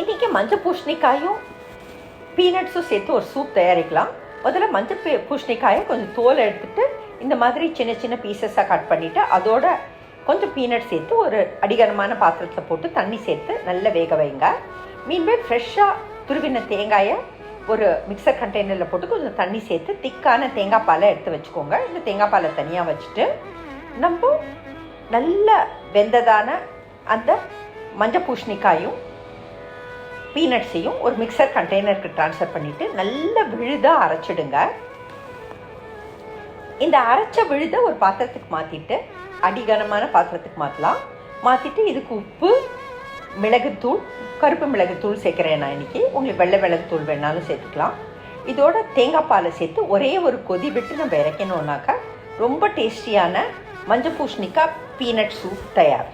இன்றைக்கி மஞ்சள் பூஷணிக்காயும் பீனட்ஸும் சேர்த்து ஒரு சூப் தயாரிக்கலாம். முதல்ல மஞ்சள் பீ பூஷணிக்காயை கொஞ்சம் தோல் எடுத்துகிட்டு இந்த மாதிரி சின்ன சின்ன பீசஸாக கட் பண்ணிவிட்டு அதோட கொஞ்சம் பீனட் சேர்த்து ஒரு அடிகரமான பாத்திரத்தில் போட்டு தண்ணி சேர்த்து நல்லா வேக வைங்க. மீன்வேல் ஃப்ரெஷ்ஷாக துருவின தேங்காயை ஒரு மிக்சர் கண்டெய்னரில் போட்டு கொஞ்சம் தண்ணி சேர்த்து திக்கான தேங்காய் பாலை எடுத்து வச்சுக்கோங்க. இந்த தேங்காய் பாலை தனியாக வச்சுட்டு நம்ம நல்ல வெந்ததான அந்த மஞ்சள் பூஷணிக்காயும் பீனட்ஸையும் ஒரு மிக்சர் கண்டெய்னருக்கு ட்ரான்ஸ்ஃபர் பண்ணிவிட்டு நல்ல விழுதாக அரைச்சிடுங்க. இந்த அரைச்ச விழுதை ஒரு பாத்திரத்துக்கு மாற்றிட்டு அடிகனமான பாத்திரத்துக்கு மாற்றலாம் மாற்றிட்டு இதுக்கு உப்பு மிளகுத்தூள் கருப்பு மிளகுத்தூள் சேர்க்குறேன் நான் இன்றைக்கி உங்களுக்கு வெள்ளை மிளகுத்தூள் வேணாலும் சேர்த்துக்கலாம். இதோட தேங்காய் பாலை சேர்த்து ஒரே ஒரு கொதி விட்டு நம்ம இறக்கணுன்னாக்கா ரொம்ப டேஸ்டியான மஞ்சள் பூஷணிக்காய் பீனட் சூப் தயார்.